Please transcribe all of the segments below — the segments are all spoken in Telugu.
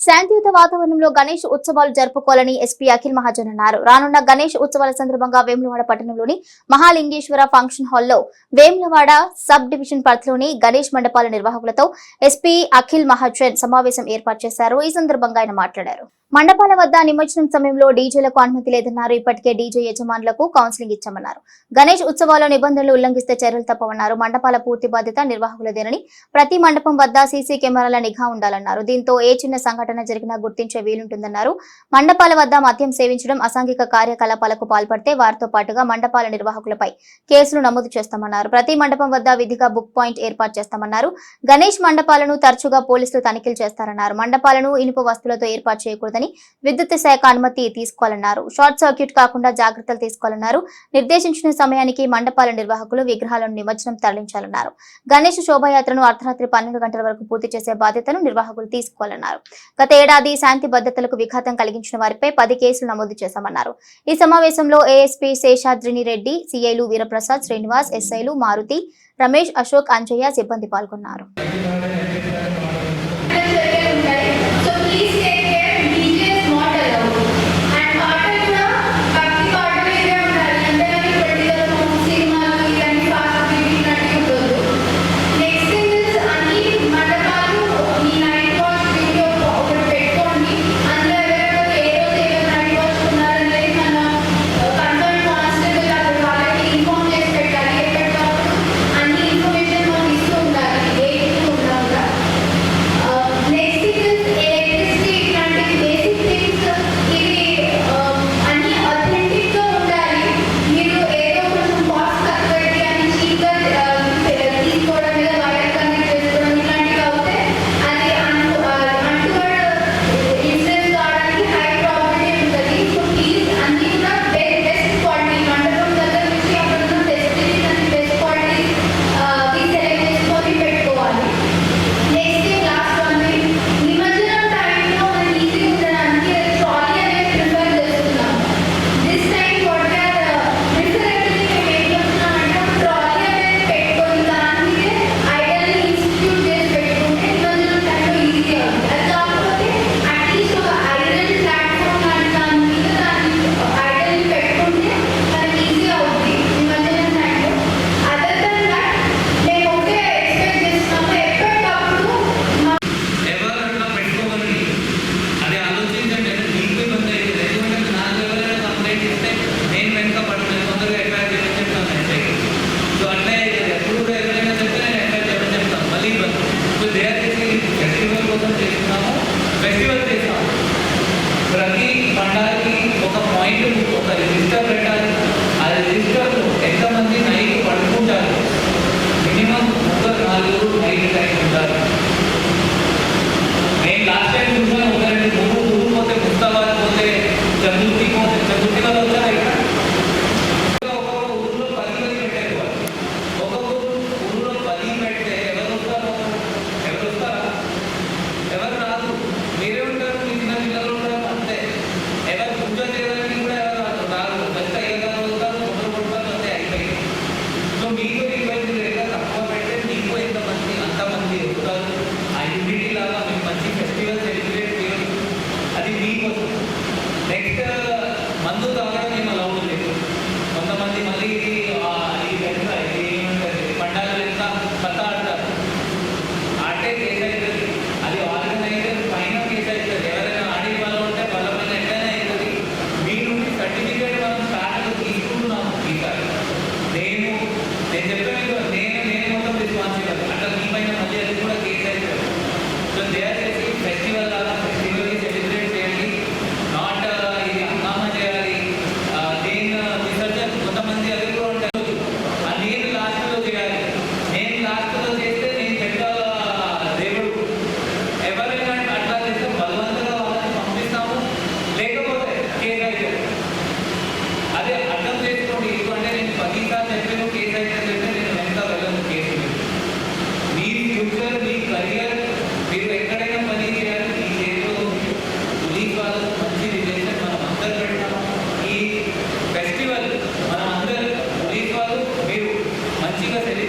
శాంతియుత వాతావరణంలో గణేష్ ఉత్సవాలు జరుపుకోవాలని ఎస్పీ అఖిల్ మహాజన్ అన్నారు. రానున్న గణేష్ ఉత్సవాల సందర్భంగా వేములవాడ పట్టణంలోని మహాలింగేశ్వర ఫంక్షన్ హాల్లో వేములవాడ సబ్ డివిజన్ పరిధిలోని గణేష్ మండపాల నిర్వాహకులతో ఎస్పీ అఖిల్ మహాజన్ సమావేశం ఏర్పాటు చేశారు. ఈ సందర్భంగా ఆయన మాట్లాడారు. మండపాల వద్ద నిమజ్జనం సమయంలో డీజేలకు అనుమతి లేదన్నారు. ఇప్పటికే డీజే యజమానులకు కౌన్సిలింగ్ ఇచ్చామన్నారు. గణేష్ ఉత్సవాల నిబంధనలు ఉల్లంఘిస్తే చర్యలు తప్పవన్నారు. మండపాల పూర్తి బాధ్యత నిర్వాహకులదేనని ప్రతి మండపం వద్ద సీసీ కెమెరాల నిఘా ఉండాలన్నారు. దీంతో ఏ చిన్న సంఘటన జరిగినా గుర్తించే వీలుంటుందన్నారు. మండపాల వద్ద మద్యం సేవించడం అసాంఘిక కార్యకలాపాలకు పాల్పడితే వారితో పాటుగా మండపాల నిర్వాహకులపై కేసులు నమోదు చేస్తామన్నారు. ప్రతి మండపం వద్ద విధిగా బుక్ పాయింట్ ఏర్పాటు చేస్తామన్నారు. గణేష్ మండపాలను తరచుగా పోలీసులు తనిఖీలు చేస్తారన్నారు. మండపాలను ఇనుప వస్తువులతో ఏర్పాటు చేయకూడదని విద్యుత్ శాఖ అనుమతి తీసుకోవాలన్నారు. షార్ట్ సర్క్యూట్ కాకుండా జాగ్రత్తలు తీసుకోవాలన్నారు. నిర్దేశించిన సమయానికి మండపాల నిర్వాహకులు విగ్రహాలను నిమజ్జనం తరలించాలన్నారు. గణేష్ శోభాయాత్రను అర్ధరాత్రి పన్నెండు గంటల వరకు పూర్తి చేసే బాధ్యతను నిర్వాహకులు తీసుకోవాలన్నారు. గత ఏడాది శాంతి భద్రతలకు విఘాతం కలిగించిన వారిపై పది కేసులు నమోదు చేశామన్నారు. ఈ సమావేశంలో ఏఎస్పీ శేషాద్రిని రెడ్డి సిఐలు వీరప్రసాద్ శ్రీనివాస్ ఎస్ఐలు మారుతి రమేష్ అశోక్ అంజయ్య సిబ్బంది పాల్గొన్నారు.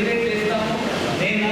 డిగ్రేడ్ చేస్తాము నేను నా